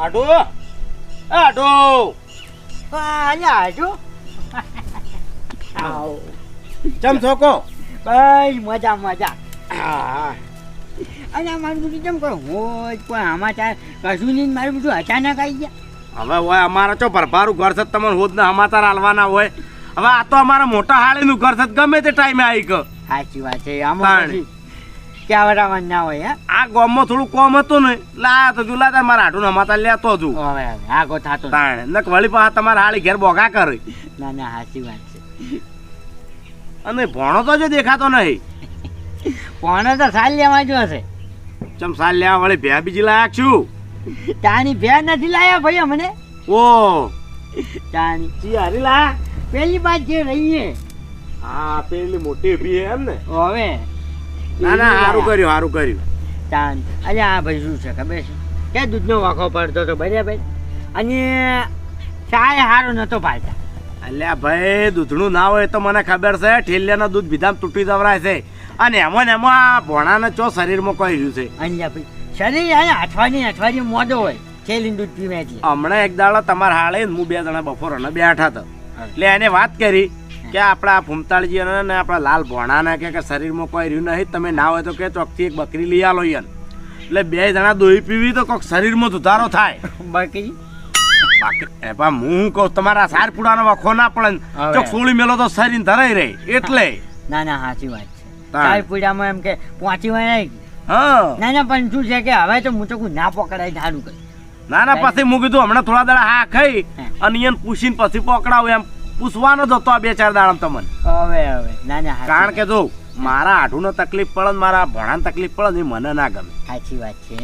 આટો અલ્યા આજો. આવ. ચમ છોકો? બસ મજા મજા. હા અને મારું બધું કેમ કોઈ હોય કોઈ આમાં ચાર કશું નહીં ને મારું બધું અચાનક આવી ગયા. હવે હોય અમારે ચો ભરભારું ઘર છે તમને હોદ ને સમાચાર આલવાના હોય. હવે આ તો અમારા મોટા હાળીનું ઘર છે ગમે તે ટાઈમે આવી ગયો. સાચી વાત છે આમાં તાણે. ક્યાં વરાવાનું ના હોય આ ગામમાં થોડું કોમ હતું ને લાયા તો જુલા તાર મારા હાટું નમાતા લેતો છું હવે આ આગો થાતો. તાણે નક વળી પાછા તમારા હાળી ઘેર બોગા કરે. ના ના સાચી વાત છે. અને ભણો તો જો દેખાતો નહીં. પોણે તો સાલ લેવા જો હશે. ચમ સાલ લેવા વળી ભે બીજી લાયક છું. તાની ભે નથી લાયા ભાઈ મને ઓ. તાની ચી હારી લા. પેલી બાદ જે રહીએ. હા પેલી મોટી ભી એમ ને. હવે. ના ના સારું કર્યું સારું કર્યું. તાન અરે આ ભાઈ શું છે ખબર છે? કે દૂધનો વાંકો પડતો હતો બરાબર અને ચાય સારો નતો પાડતા. એટલે ભાઈ દૂધનું ના હોય તો મને ખબર છે ઠેલિયાના દૂધ બીધામ તૂટી જવરાય છે. અને એમાં ને એમાં આ ભોણાને ચો શરીરમાં કોઈ રહ્યું છે? અહીંયા ભાઈ શરીર આ અઠવાડિયે અઠવાડિયે મોડો હોય ઠેલીને દૂધ પીવે એટલે. હમણાં એક દાડો તમારા હાળે હું બે જણા બપોર અને બેઠા હતા. એટલે એને વાત કરી કે આપણા ભૂમતાળજી અને આપણા લાલ ભોણાને કે શરીરમાં કોઈ રહ્યું નહીં તમે ના હોય તો કે ચોકથી એક બકરી લઈ આલો યન એટલે બે જણા દોહી પીવી તો કોઈક શરીરમાં સુધારો થાય. બાકી? બાકી એ હું કહું તમારા સાર પુડાનો વખો ના પડે ને. સોળી મેલો તો શરીર ધરાઈ રહે એટલે. ના ના સાચી વાત છે. ચાય એમ કે પહોંચી વાય નહીં. હા. ના ના પણ શું છે કે હવે તો હું તો ના પકડાય સારું કરી ના ના પછી મૂકી કીધું હમણાં થોડા દાડા હા ખાઈ. અને એને પૂછીને પછી પકડાવું એમ. પૂછવાનો જ હતો આ બે ચાર દાડા તમને. હવે હવે. ના ના કારણ કે જો મારા આઠુનો તકલીફ પડે ને મારા ભણાને તકલીફ પડે ને મને ના ગમે. સાચી વાત છે.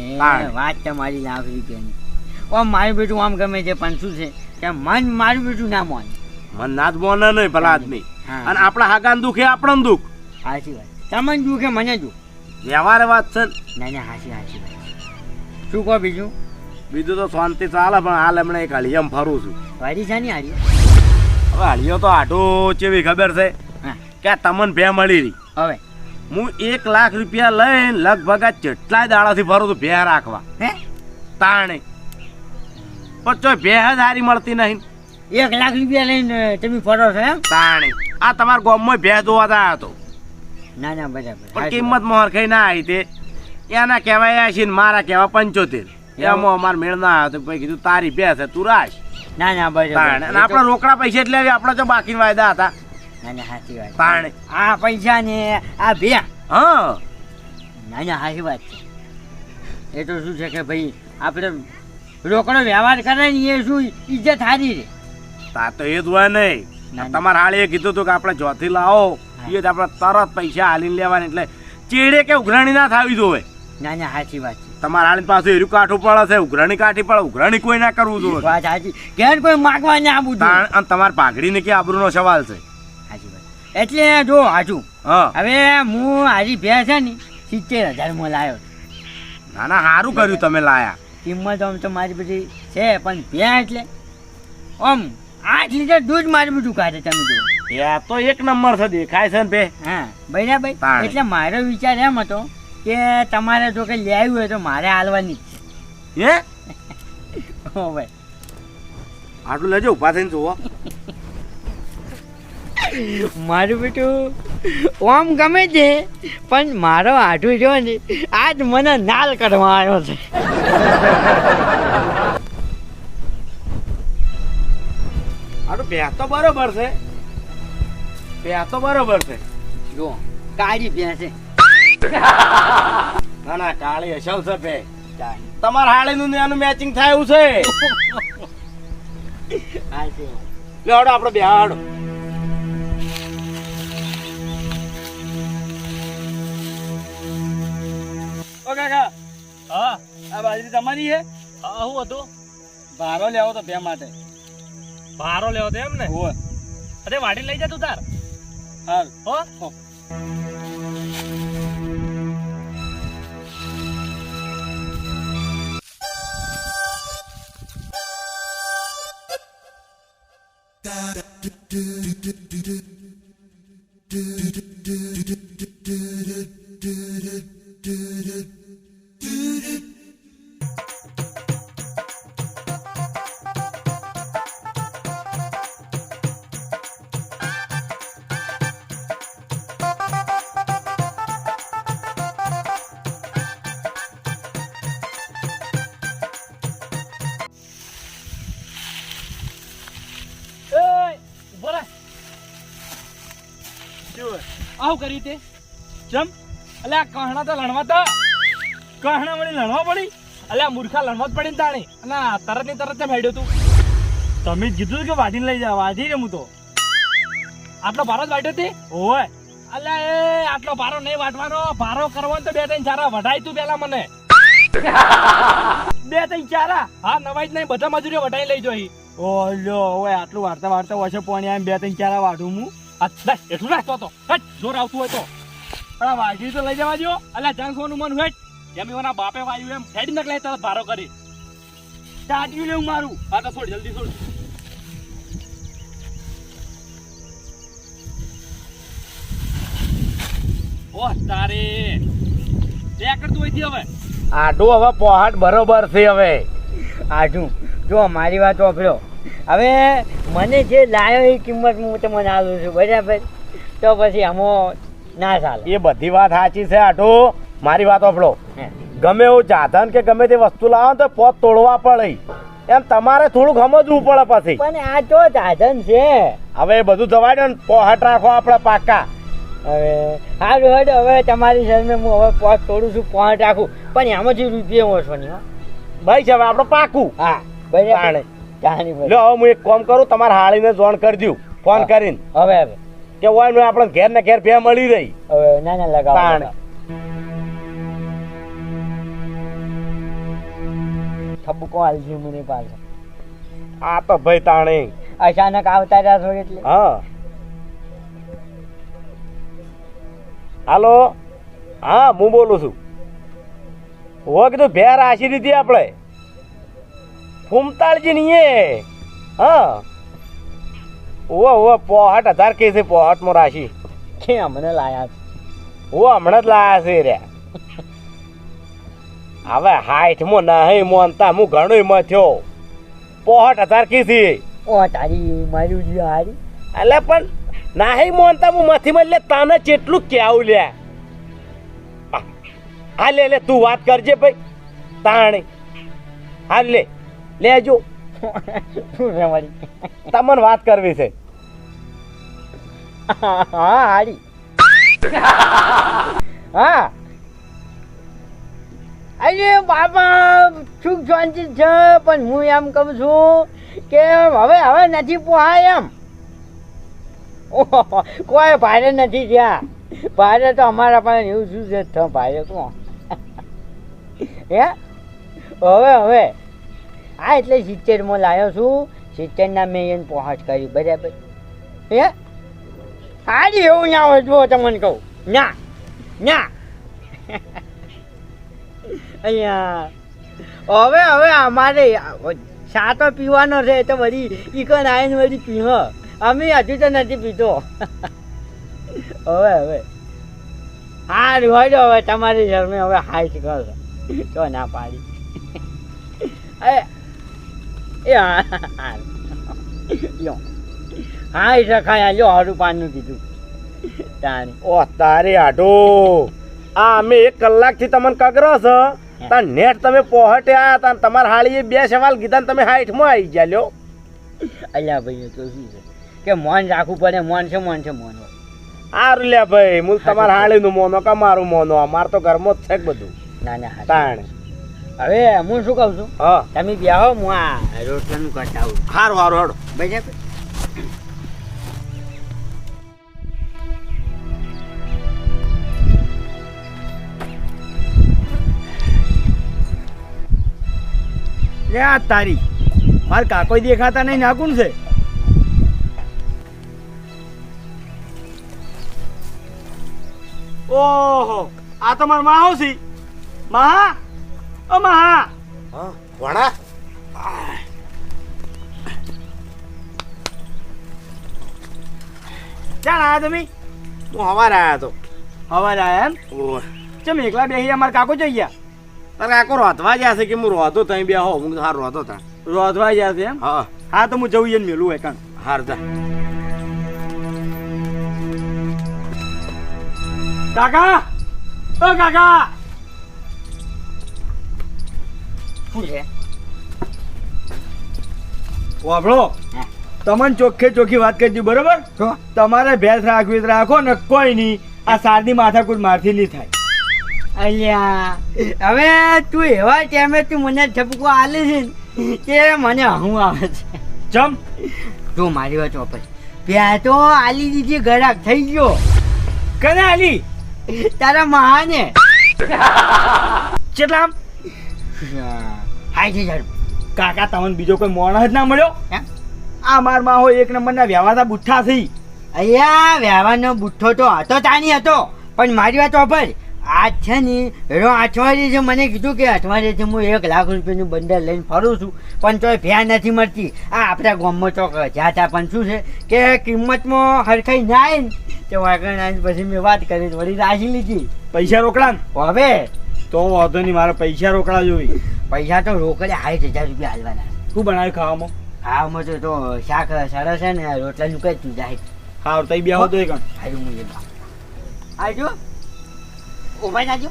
વાત તમારી લાખ રૂપિયાની ઓમ મારું બેટું આમ ગમે છે પણ શું છે કે મન મારું બેટું ના મોન. મન ના જ મોને નહીં ભલા આદમી. અને આપણા હાગાન દુઃખ આપણને દુઃખ. સાચી વાત. તમને દુખે કે મને દુખ? વ્યવહાર વાત છે ના. ના સાચી સાચી વાત શું કહો બીજું? બીજું તો શાંતિ ચાલે પણ હાલ હમણાં એક હળિયમ ફરું છું. વારી છે ને હારી? હળિયો તો આટો ચેવી ખબર છે? કે તમને ભે મળી રહી. હવે? હું એક લાખ રૂપિયા લઈને લગભગ આ જેટલાય દાડાથી ફરું છું ભે રાખવા. હે? તાણે. પણ ચો ભે હારી મળતી નહીં. એક લાખ રૂપિયા લઈને તમે ફરો છો એમ? તાણે. આ તમારા ગામમાં ભે જોવા આવ્યો હતો ના ના બરાબર. પણ કિંમત મોહર ખાઈ ના આવી તે. એના કહેવાય છે મારા કહેવા પંચોતેર. એમાં અમાર મેળ ના આવ્યો તો કીધું તારી ભે છે તું વાત. ના ના બરાબર તાણે અને આપણા રોકડા પૈસા એટલે આપણે તો બાકી વાયદા હતા. ના ના સાચી વાત પણ. આ પૈસા ને આ ભ્યા હા. ના ના સાચી વાત છે. એ તો શું છે કે ભાઈ આપણે રોકડો વ્યવહાર કરે ને એ શું ઇજ્જત હારી રે તા તો એ જ હોય નહીં તમારે. તમારા હાળે કીધું હતું કે આપણે જોથી લાવો. એ જ આપણે તરત પૈસા હાલીને લેવાના. એટલે ચેડે કે ઉઘરાણી ના થાવી જોવે ના ના સાચી વાત છે. તમારા હાળી પાસે એરું કાઠું પડે છે ઉઘરાણી કાઠી પડે ઉઘરાણી કોઈ ના કરવું જોઈએ. વાત સાચી. ઘેર કોઈ માગવા ના આવું જોઈએ અને તમારે પાઘડીને કે આબરૂનો સવાલ છે? સાચી વાત. એટલે જો હાજુ હવે હું હારી ભેં છે ને સિત્તેર હજારમાં લાવ્યો ના ના સારું કર્યું તમે લાયા. કિંમત આમ તો મારી બધી છે પણ ભેં એટલે આમ આઠ લીટર દૂધ મારી બધું કાઢે તમે જો. એ તો એક નંબર છે દેખાય છે ને બે હા બરાબર. તાણે. એટલે મારો વિચાર એમ હતો કે તમારે જો કંઈ લેવું હોય તો મારે હાલવાની. હે? ઓ ભાઈ. આટલું લેજો ઊભા થઈને જોવો મારું બેટું ઓમ ગમે છે પણ મારો આઢું જો ને આજ મને નાલ કરવા આવ્યો છે. આટલું બે તો બરોબર છે. બે તો બરોબર છે. જો કાળી બે છે. ના ના કાળી અસલ છે બે તમારા હાળીનું ને એનું મેચિંગ થાય એવું છે. લેવડો છે લે હાડો આપણે બે હાડો. ઓ કાકા. હા? આ બાજરી તમારી છે? હા હું હતું. ભારો લેવો તો બે માટે. ભારો લેવો તો એમ ને અરે વાડી લઈ જા તું તાર. હાલ. હો. do do do આવું કરી તે. ચમ? અલ્યા કહણા તો લણવા તો. કહણા વળી લણવા પડી. અલ્યા મૂર્ખા લણવા જ પડી ને તાણે. અને તરતની તરત જ હેડ્યો તું? તમે જ કીધું કે વાઢીને લઈ જાવ વાઢી ને હું તો. આટલો ભારો જ વાઢ્યો તે? ઓય. અલ્યા એ આટલો ભારો નહીં વાટવાનો ભારો કરવાનો તો બે ત્રણ ચારા વઢાય તું પેલા મને. બે ત્રણ ચારા? હા નવાઈ જ નહીં બધા મજૂરીઓ વઢાઈ લઈ જોઈ ઓ લ્યો હવે આટલું વાર્તા વાર્તા ઓછો પોણી આમ બે ત્રણ ચારા વાઢું હું. એટલું નાખતો હતો જોર આવતું હોય તો. પણ આ વાઘી તો લઈ જવા દો અલ્યા જંગ સોનું મન, હેટ. એમ એના બાપે વાયુ એમ. હેડ લઈ તરત ભારો કરી. ચાટ્યું લેવું મારું. હા, તો છોડ, જલ્દી છોડ. ઓહ તારે. તે કરતું હોય હવે. આટું હવે પહોંચ બરોબર છે હવે. આઠું જો મારી વાત વાપરો. હવે મને જે લાયો એ કિંમત હું તમને આલું છું બરાબર? તો પછી આમાં ના ચાલે. એ બધી વાત સાચી છે આઠો મારી વાત વાપરો. ગમે એવું સાધન કે ગમે તે વસ્તુ લાવો તો પોત તોડવા પડે એમ તમારે થોડુંક સમજવું પડે પછી. પણ આ તો સાધન છે. હવે એ બધું જવાય ને પોહટ રાખો આપણે પાકા. હવે સારું હડ હવે તમારી સામે હું હવે પોત તોડું છું પોહટ રાખું. પણ એમાં જે રૂપિયા ઓછો નહીં હો. ભાઈ છે હવે આપણે પાકું. હા. બરાબર. જાણી લો હવે હું એક કામ કરું તમારે હાળીને જોણ કરી દઉં ફોન કરીને. હવે હવે. કે હોય ને આપણે ઘેર ને ઘેર બે મળી રહી. હવે ના ના લગાવો તાણે. થબકો આલજી મને પાછો. આ તો ભાઈ તાણે. અચાનક આવતા રહ્યા છો એટલે? હા. હાલો? હા હું બોલું છું. હો કીધું ભેર આશી દીધી આપણે ફૂમતાળજી નહીં એ હા. ઓ ઓ પોહટ હજાર કે છે પોહટ મો રાશી. કે અમને લાયા છે. ઓ હમણાં જ લાયા છે રે. હવે હાઈઠમાં નહીં મોનતા હું ઘણોય મથ્યો થયો. પોહટ હજાર કીધી ઓ તારી મારી ઉજી હારી. એટલે પણ નાહી મોનતા હું મથી માં લે તાને જેટલું કેવું લે? હા લે લે તું વાત કરજે ભાઈ. તાણી. હા લે. લેજો. શું છે તમને વાત કરવી છે. હા હારી હા. અરે બાપા સુખ શાંતિ છે પણ હું એમ કહું છું કે હવે હવે નથી પોહાય એમ. કોઈ ભારે નથી ત્યાં ભારે તો અમારા પાસે એવું શું છે? ભારે કોણ હે? હવે હવે. હા, એટલે સિત્તેરમાં લાવ્યો છું. સિત્તેરના મેં એને પહોંચ કરી, બરાબર. હે? હારી એવું ના હોય જો તમને કહું. ના ના. અહીંયા. હવે હવે અમારે સાતો પીવાનો છે તો બધી ઈકન આવીને વળી પીહ. અમે હજુ તો નથી પીતો. હવે હવે. હા હોય હવે તમારી શરમે હવે હાઈટ કરો. તો ના પાડી. એ એ હા એ રખાયા લ્યો હારું પાનનું કીધું ઓ તારી આઢો આ અમે એક કલાકથી તમને કગરો છો. તાર નેટ તમે આયા તા તમારા હાળીએ બે સવાલ કીધા ને તમે હાઈઠમાં આવી ગયા લ્યો. અલ્યા ભાઈ તો શું છે? કે મોન રાખવું પડે મોન છે મોન છે મોન હારું લે ભાઈ હું તમારા હાળીનું મોનો કે મારું મોનો? અમાર તો ઘરમાં જ છે બધું. ના ના તાણે. હવે હું શું કહું છું? હા. તમે બેહો હું આ રોટલાનું કરતા આવું સારું સારું હાડો બરાબર લે આ તારી. માર કાકોઈ દેખાતા નહીં નાકુન છે? ઓહો આ તો માર માહો છે મહા મહા હા વણા ચાલ આયા તમે હું હવારે આયા તો હવારે આયા એમ ચમ એકલા બેહી અમાર કાકો જઈ ગયા તારે કાકો રોધવા ગયા છે કે હું રોધો તઈ બે હો હું હાર રોધો તા રોધવા ગયા છે એમ હા હા તો હું જવું એને મેલું હોય કાણ હાર જા કાકા ઓ કાકા શું છે વાપરો તમને ચોખ્ખે ચોખ્ખી વાત કરી દીધી બરોબર? તમારે ભેંસ રાખવી રાખો ને કોઈ નહીં. આ સારની માથાકૂટ મારથી નહીં થાય. અલ્યા હવે તું એવા ટાઈમે તું મને ઝપકો આલે છે કે મને હું આવે છે. ચમ. જો મારી વાત વાપર ત્યાં તો આલી દીધી ગરાક થઈ ગયો. કને આલી? તારા મહાને કેટલા હાય છે કાકા તમને બીજો કોઈ મોણ જ ના મળ્યો? આ મારમાં હોય એક નંબરના વ્યવહાર બુઠ્ઠા થઈ અહીંયા વ્યવહારનો બુઠ્ઠો તો હતો તાની હતો. પણ મારી વાત ઓફર આજ છે ને એનો અઠવાડિયે છે મને કીધું કે અઠવાડિયેથી હું એક લાખ રૂપિયાનું બંડલ લઈને ફરું છું પણ તોય ફેર નથી મળતી. આ આપણા ગામમાં તો જાતા પણ શું છે કે કિંમતમાં હરખાઈ જાય ને તો આવીને પછી મેં વાત કરી વળી રાખી લીધી. પૈસા રોકડા હવે? તો વાંધો નહીં મારે પૈસા રોકડા જોઈ પૈસા તો રોકડે સાઠ હજાર રૂપિયા હાલવાના. શું બનાવ્યું ખાવામાં? ખાવામાં તો તો શાક સરસ છે ને રોટલા નું કઈ તું જાય. હા તઈ બે હોતો એક. હારું મુજે આજો ઊભા જાજો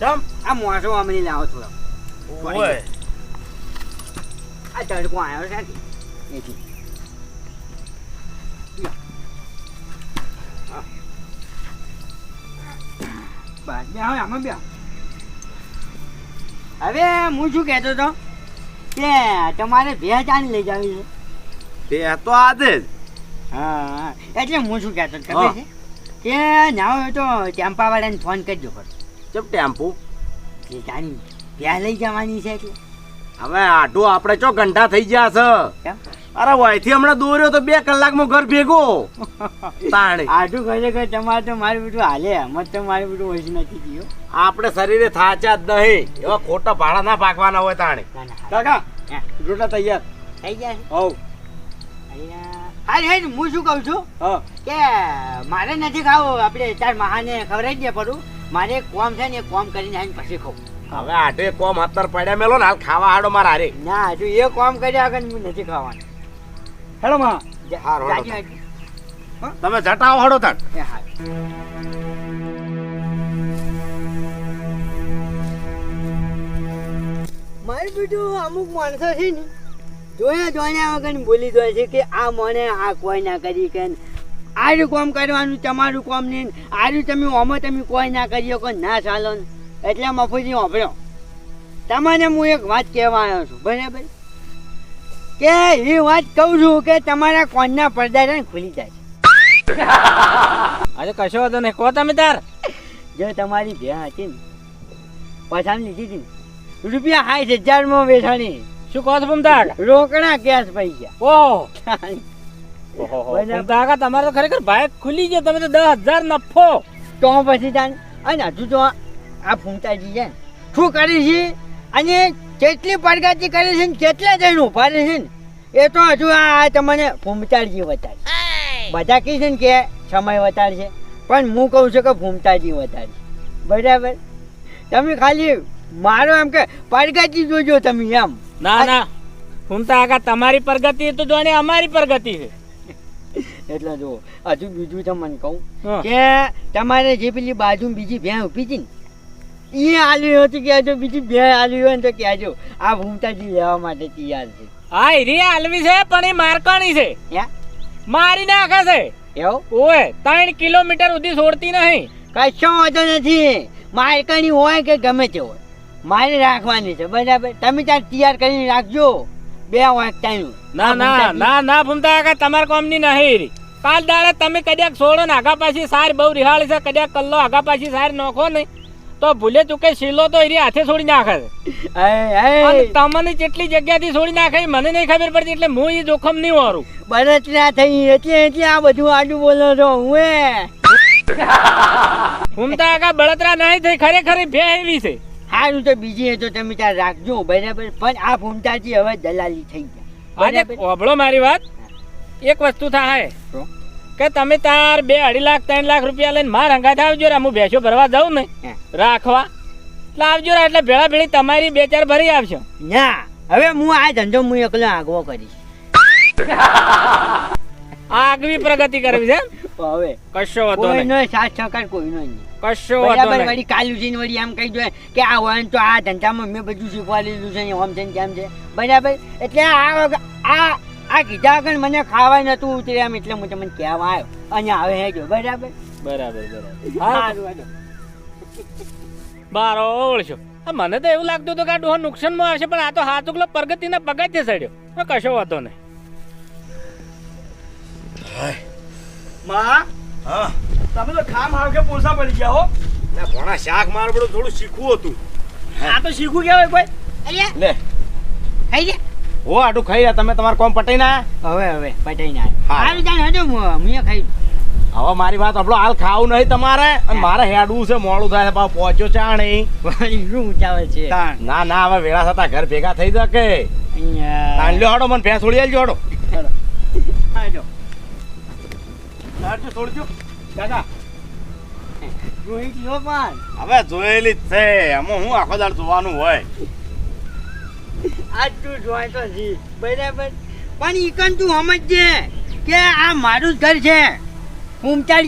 ચમ. આ મોસો અમને લાવો થોડો. ઓય. આ તડકો આવ્યો છે એથી. બસ બે હવે આમાં બે હવે હું શું કહેતો હતો કે તમારે ભેજ આની લઈ જવી છે. તે તો આજે જ. હા એટલે હું શું કહેતો હતો ખબર છે? કે ના હોય તો ટેમ્પાવાળાને ફોન કરજો ખરો. ચપ ટેમ્પુ? એ જાણી ત્યાં લઈ જવાની છે એટલે. હવે આટું આપણે ચો ઘંટા થઈ ગયા છે. કેમ? અરે વયથી હમણાં દોર્યો તો બે કલાકમાં ઘર ભેગો. તાણે. ખરે ખરે તમારે તો મારું બીટું હાલે મત તો મારું બીટું હોય નથી ગયો. આપણે શરીરે થાચા જ નહીં એવા ખોટા ભાડા ના પાકવાના હોય તાણે. કાકા રોટલા તૈયાર. થઈ ગયા? હોવ. અહીંયા હાલ હું શું કહું છું? કે મારે નથી ખાવું આપણે ચાર મહાને ખવડાવી દે પડું. મારે એક કોમ છે ને એ કોમ કરીને આવીને પછી ખાવું હવે આટે કોમ હતર પડ્યા મેલો ને હાલ ખાવા હાડો મારા હારે. ના હજુ એ કોમ કર્યા આગળ હું નથી ખાવાનું. હેલો માં. હારું, જાજો. તમે જટાઓ હડો તાણ મારી બીજું અમુક માણસો છે ને જોયા જોયા વગર બોલી દે છે કે આ મને આ કોઈ ના કરી કે આરું કોમ કરવાનું તમારું કોમ નહીં આરું તમે ઓમો તમે કોઈ ના કરી શકો ના. ચાલો ને. એટલે મફુજી વાપર્યો. તમને હું એક વાત કહેવા આવ્યો છું. બરાબર? કે એ વાત કહું છું કે તમારા કોણના પડદા છે ને ખુલી જાય છે. અરે કશો વાંધો નહીં. કહો તમે તાર. જો તમારી ભેણ હતી ને પછાણ લીધી હતી રૂપિયા સાઠ હજારમાં વેઠાણી. શું કહો છો ભમતાર રોકડા કેશ પૈસા ઓહો. કાકા તમારે તો ખરેખર બાઇક ખુલી ગયો. તમે તો દસ હજાર નફો. તો પછી તાને અને હજુ તો આ ફૂમતાજી છે શું કરી છે? અને કેટલી પ્રગતિ કરે છે ને કેટલા જણ ઊભા રહે છે ને એ તો હજુ આ તમને ફૂમતાજી વધારે. બધા કહે છે ને કે સમય વધારે છે પણ હું કહું છું કે ભૂમતાજી વધારે બરાબર? તમે ખાલી મારો એમ કે પ્રગતિ જોજો તમે એમ. ના ના. ભૂમતા આગા તમારી પ્રગતિ તો જોને અમારી પ્રગતિ છે. એટલે જો હજુ બીજું તમને કહું કે તમારે જે પેલી બાજુ બીજી ભેં ઊભી હતી ને એ આલી હતી કે જો બીજી બે આલી હોય ને તો કહેજો. આ ભૂમતાજી લેવા માટે તૈયાર છે. હા હીરી આલવી છે પણ એ મારકાણી છે. યા મારી નાખે છે. એવું? ઓય ત્રણ કિલોમીટર સુધી છોડતી નહીં. કશો વાંધો નથી. મારકાણી હોય કે ગમે તે હોય. મારે રાખવાની છે બરાબર. તમે ત્યાં તૈયાર કરીને રાખજો. બે વાગતાનું ના ના ના ના ભૂમતા કાકા તમારે કોમની નહીં કાલ દાડે તમે કદાચ છોડો ને આગા પાછી સાર બહુ રિહાળ છે કદાચ કલ્લો આગા પાછી સાર નોખો ને તો ભૂલે ચૂકે શીલો તો એની હાથે છોડી નાખે. છે અને તમને કેટલી જગ્યાથી છોડી નાખે મને નહીં ખબર પડતી એટલે હું એ જોખમ નહીં વારું બળતરા થઈ એટલે એટલે આ બધું આડું બોલો છો હું એ. ભૂમતા કાકા બળતરા નહીં થઈ ખરેખર ભે એવી છે. સારું તો બીજી એ તો તમે ત્યાં રાખજો બરાબર. પણ આ ભૂમતાજી હવે દલાલી થઈ ગયા. આજે ઓબળો મારી વાત. એક વસ્તુ થાય? કે તમે તાર બે અઢી લાખ ત્રણ લાખ રૂપિયા લઈને માર હંગાથે આવજો રા હું ભેંસો ભરવા જાઉં ને. રાખવા. એટલે આવજો રા એટલે ભેળા ભેળી તમારી બે ચાર ભરી આવશો ના હવે હું આ ધંધો હું એકલો આગવો કરીશ. આગવી પ્રગતિ કરવી છે હવે. કશો વાંધો નહીં. કોઈનો સાથ સહકાર કોઈનો નહીં. કશો બરાબર નહીં. વળી કાલું છે વળી એમ કહી દો કે આ હોય તો આ ધંધામાં મેં બધું શીખવાડેલું છે ને ઓમ છે તેમ છે. બરાબર? એટલે આ આ આ કીધા આગળ મને ખાવાય નતું ઉતર્યા એમ એટલે હું તમને કહેવા આવ્યો. અહીંયા આવે હેજો બરાબર? બરાબર બરાબર. બારો ઓળશો. આ મને તો એવું લાગતું હતું કે આ ડોહો નુકસાનમાં હશે પણ આ તો હાથ ઉગલો પ્રગતિના પગ જ સડ્યો કશો વાતો નહીં. માં? હા. તમે તો ખામ હાવ કે પોસા પડી ગયા હો? ના ભણા શાક મારું થોડું શીખવું હતું. આ તો શીખવું કેવાય કોઈ? અલ્યા, લે. ખાઈ જા. હો આટું ખાઈ રહ્યા. તમે તમારે કોમ પટાઈ ના હવે હવે પટાઈ ના આવી જાય હજો હું ખાઈ હવે મારી વાત આપણો હાલ ખાવું નહીં તમારે અને મારે હેડવું છે મોડું થાય પાછો પહોંચ્યો ચા નહીં શું ઉચાવે છે? ના ના હવે વેળા થતા ઘર ભેગા થઈ શકે તાંડલ્યો હડો મને ભેંસ ઉડી આવજો હાડો. હાડો હાડો છોડજો દાદા. જોઈ ગયો પણ હવે જોયેલી જ છે. એમાં હું આખો દાડ જોવાનું હોય. આજ તું જોઈ તો જી. બરાબર. પણ ઈકન તું સમજજે કે આ મારું જ ઘર છે.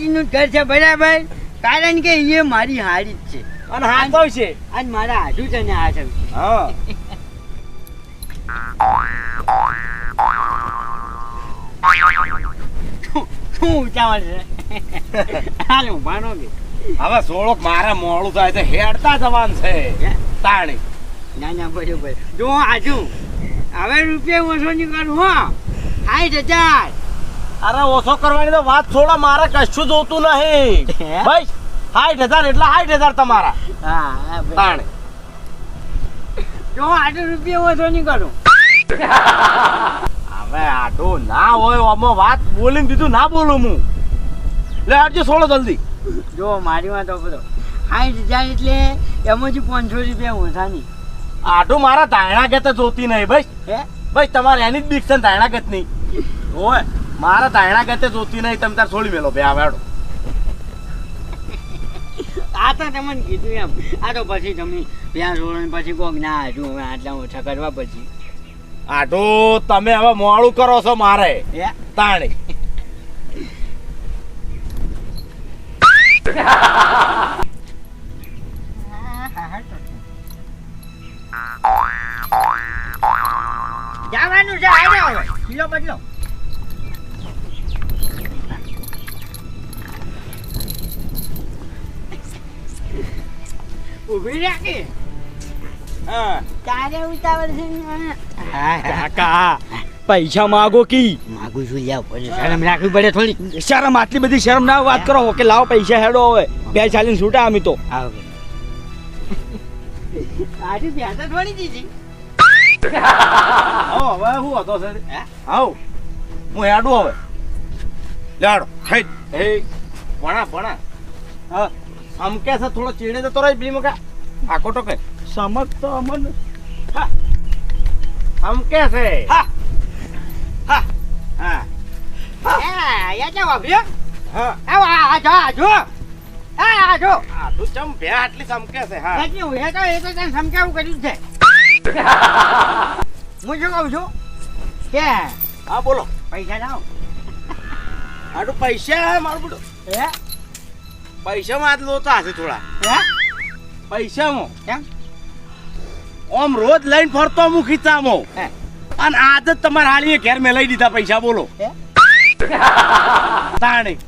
જ ઘર છે બરાબર? કારણ કે એ મારી હારી જ છે. અને હા તો છે. આજ મારા હાજુ છે ને આ છે. હા. શું ઉચાવળ છે? હાલ ઉભાનો કે હવે સોળો મારે મોડું થાય તો હેડતા જવાનું છે. તાણી. ના ના બરોબર જો આજુ. હવે રૂપિયા ઓછો નહીં કરું હો હજાર અરે ઓછો કરવાની તો વાત છોડો મારે કશું જોતું નહીં? ભાઈ હજાર એટલે સાઠ હજાર તમારા. હા જો આટલો રૂપિયા ઓછો નહીં કરું હવે આટલું ના હોય આમાં વાત બોલીને દીધું ના બોલું હું. લે આટજો છોડો જલ્દી. જો મારી વાત તો બધો સાઠ હજાર એટલે એમાંથી પાંચસો રૂપિયા ઓછા નહીં આટું મારા તાયણા કે જોતી નહીં ભાઈ. ભાઈ તમારે એની જ બીક છે ને તાયણા ગત નહીં ઓય મારા તાયણા ગતે જોતી નહીં તમે તાર છોડી મેલો ભાઈ આવાડો. આ તો તમને કીધું એમ. આ તો પછી તમે ત્યાં જોડે પછી કોક ના હજુ હવે આટલા ઓછા કરવા પછી. આટું તમે હવે મોડું કરો છો મારે. હે? તાણી. જવાનું છે હાલો હવે. કિલો બદલો. ઊભી રાખી તારે ઉતાવળ છે કાકા પૈસા માગો કી? માગું છું પછી શરમ રાખવી પડે થોડી શરમ આટલી બધી શરમ ના વાત કરો કે લાવો પૈસા હેડો હવે. બે ચાલીને છૂટા અમે તો. આવ થોડી દીધી. હો હવે શું હતો સર હે? આવ. હું હેડું હવે. લેડો ખાઈ. એ ભણા ભણા હા આમ કે છે થોડો ચીડે જતો રહી બી મકા આખો તો કે સમજ તો અમન. આમ કે છે. હા. હા. હા. યા ચાવ આવ્યો હા? આવ આ જો આ જો. આ આ જો. આ તું ચમ બે આટલી ચમકે છે? હા. હું એ તો એ તો તને સમજાવું કર્યું છે. હું શું કહું છું? કે? હા બોલો. પૈસા લાવો. આટલું પૈસા મારું બધું. હે? પૈસામાં આજ લોચા હશે થોડા. હે? પૈસામાં? કેમ? ઓમ રોજ લઈને ફરતો હું ખીચામાં અને આજ જ તમારે હાલીએ ઘેર મેં લઈ દીધા પૈસા બોલો. હે? તાણી.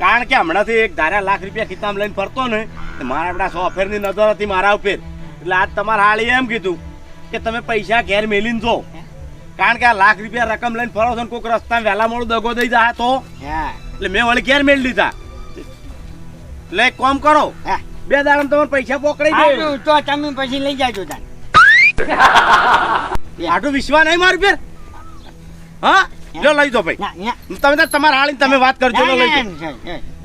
કારણ કે હમણાંથી એક ધારા લાખ રૂપિયા ખિસ્સામાં લઈને ફરતો ને મારા આપણા સોફેરની નજર હતી મારા ઉપર. એટલે આજ તમારે હાળી એમ કીધું કે તમે પૈસા ઘેર મેલીને જો. કારણ કે આ લાખ રૂપિયા રકમ લઈને ફરો છો ને કોઈક રસ્તામાં વહેલા મોડો દગો દઈ જાય તો. હા. એટલે મેં વળી ઘેર મેળ દીધા એટલે એક કોમ કરો. હા. બે દાડા તમારે પૈસા પોકડી દે. તો તમે પછી લઈ જાજો તાન. આટલું વિશ્વાસ નહીં મારું ફેર હા? લ્યો લઈ દો ભાઈ. તમે તાર તમારા હાળી તમે વાત કરજો લો લઈ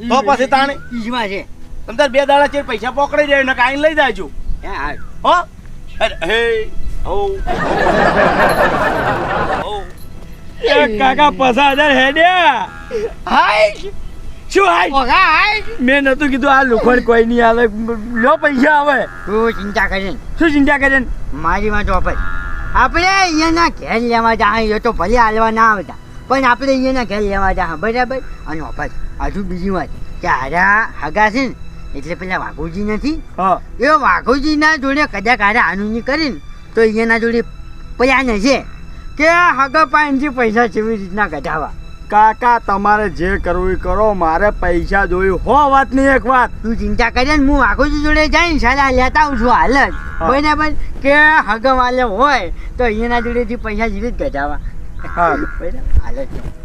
તો પછી તાણે? ઈજમાં છે. તમે બે દાડા છે પૈસા પોકડી જાય ને કાંઈ લઈ જાજો. હે હારું. Hey. Oh. oh. હો હો કાકા પચાસ હજાર હેડ્યા. હાય. શું હાય? ઓગા હાય. મેં નતું કીધું આ લુખડ કોઈ નહીં આવે. લો પૈસા આવે. તું ચિંતા કરીને શું ચિંતા કરે? ને? મારી વાત વાપર. આપણે અહીંયાના ઘેર લેવા જા એ તો ભલે હાલવા ના આવતા. પણ આપણે અહીંયાના ઘેર લેવા જા બરાબર? અને વાપર. હજુ બીજી વાત. કે હારા હગા છે ને એટલે પેલા વાઘોજી નથી? હા. એ વાઘોજીના જોડે કદાચ આરે આનુની કરીને તો અહીંયાના જોડે પ્લાન છે કે હગા પાણીથી પૈસા જેવી રીતના કઢાવા? કાકા તમારે જે કરવું કરો મારે પૈસા જોયું. હો વાત નહીં એક વાત. તું ચિંતા કરે ને હું વાઘુજી જોડે જઈને સલાહ લેતા આવું છું હાલ જ. બરાબર? કે હગ વાલે હોય તો એના જોડેથી પૈસા જેવી જ કઢાવા? હા. બરાબર? હાલ જ.